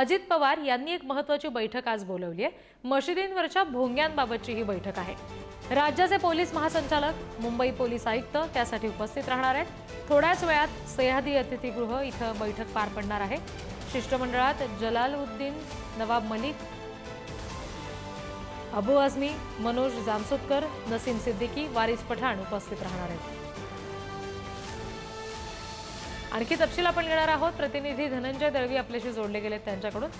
अजित पवार यांनी एक महत्वाची बैठक आज बोलवली आहे. मशिदींवरच्या भोंग्यांबाबतची ही बैठक आहे. राज्याचे पोलीस महासंचालक मुंबई पोलीस आयुक्त त्यासाठी उपस्थित राहणार आहेत. थोड्याच वेळात सह्याद्री अतिथीगृह इथं बैठक पार पडणार आहे. शिष्टमंडळात जलालउद्दीन नवाब मलिक अबू आझमी मनोज जामसुदकर नसीम सिद्दीकी वारिस पठाण उपस्थित राहणार आहेत. आणखी तपशील आपण घेणार आहोत. प्रतिनिधी धनंजय दळवी आपल्याशी जोडले गेलेत त्यांच्याकडून.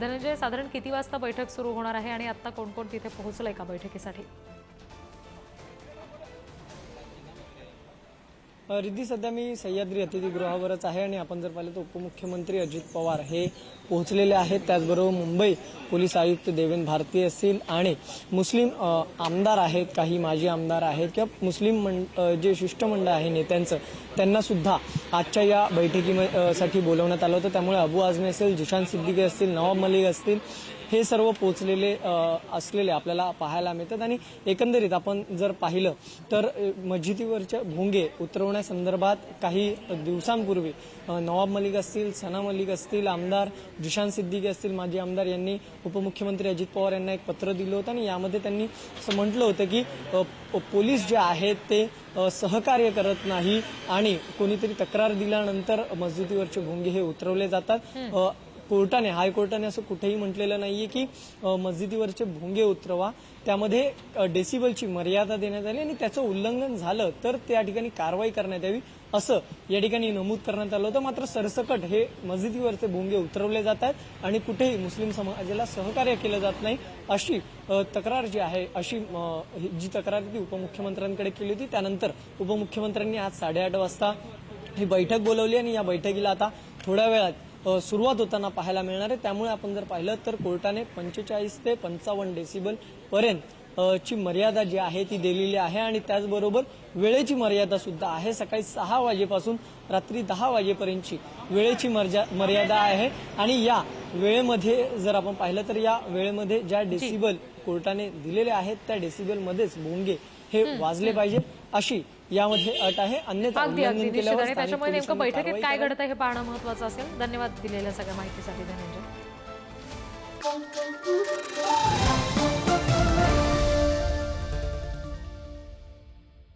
धनंजय साधारण किती वाजता बैठक सुरू होणार आहे आणि आता कोण कोण तिथे पोहोचलंय का बैठकीसाठी? रिद्धी सध्या मी सह्याद्री अतिथीगृहावरच आहे आणि आपण जर पाहिलं तर उपमुख्यमंत्री अजित पवार हे पोहोचलेले आहेत. त्याचबरोबर मुंबई पोलीस आयुक्त देवेंद्र भारती असतील आणि मुस्लिम आमदार आहेत काही माजी आमदार आहेत किंवा मुस्लिम मं जे शिष्टमंडळ आहे नेत्यांचं त्यांना सुद्धा आजच्या या बैठकीसाठी बोलवण्यात आलं होतं. त्यामुळे अबू आझमी असेल जिशान सिद्दीकी असतील नवाब मलिक असतील हे सर्व पोचलेले असलेले आपल्याला पाहायला मिळतात. आणि एकंदरीत आपण जर पाहिलं तर अ, मस्जिदीवरच्या भोंगे उतरवण्यासंदर्भात काही दिवसांपूर्वी नवाब मलिक असतील सना मलिक असतील आमदार जिशान सिद्दीकी असतील माजी आमदार यांनी उपमुख्यमंत्री अजित पवार यांना एक पत्र दिलं होतं. आणि यामध्ये त्यांनी असं म्हटलं होतं की पोलीस जे आहेत ते सहकार्य करत नाही आणि कोणीतरी तक्रार दिल्यानंतर मस्जिदीवरचे भोंगे हे उतरवले जातात. कोर्टाने हायकोर्टाने असं कुठेही म्हटलेलं नाहीये की मस्जिदीवरचे भोंगे उतरवा. त्यामध्ये डेसिबलची मर्यादा देण्यात आली आणि त्याचं उल्लंघन झालं तर त्या ठिकाणी कारवाई करण्यात यावी असं या ठिकाणी नमूद करण्यात आलं होतं. मात्र सरसकट हे मस्जिदीवरचे भोंगे उतरवले जात आहेत आणि कुठेही मुस्लिम समाजाला सहकार्य केलं जात नाही अशी तक्रार जी आहे अशी ही जी तक्रार ती उपमुख्यमंत्र्यांकडे केली होती. त्यानंतर उपमुख्यमंत्र्यांनी आज साडेआठ वाजता ही बैठक बोलवली आणि या बैठकीला आता थोड्या वेळात सुरुवात होताना पाहायला मिळणार आहे. त्यामुळे आपण जर पाहिलं तर कोर्टाने पंचेचाळीस ते पंचावन्न डेसिबल पर्यंत ची मर्यादा जी आहे ती दिलेली आहे आणि त्याचबरोबर वेळेची मर्यादा सुद्धा आहे. सकाळी सहा वाजेपासून रात्री दहा वाजेपर्यंतची वेळेची मर्जा मर्यादा आहे. आणि या वेळेमध्ये जर आपण पाहिलं तर या वेळेमध्ये ज्या डेसिबल कोर्टाने दिलेले आहेत त्या डेसिबलमध्येच भोंगे हे वाजले पाहिजेत. अशी यामध्ये अट आहे. अन्यथा त्याच्यामुळे नेमकं बैठकीत काय. घडतं हे पाहणं महत्वाचं असेल. धन्यवाद दिलेल्या सगळ्या माहितीसाठी धनंजय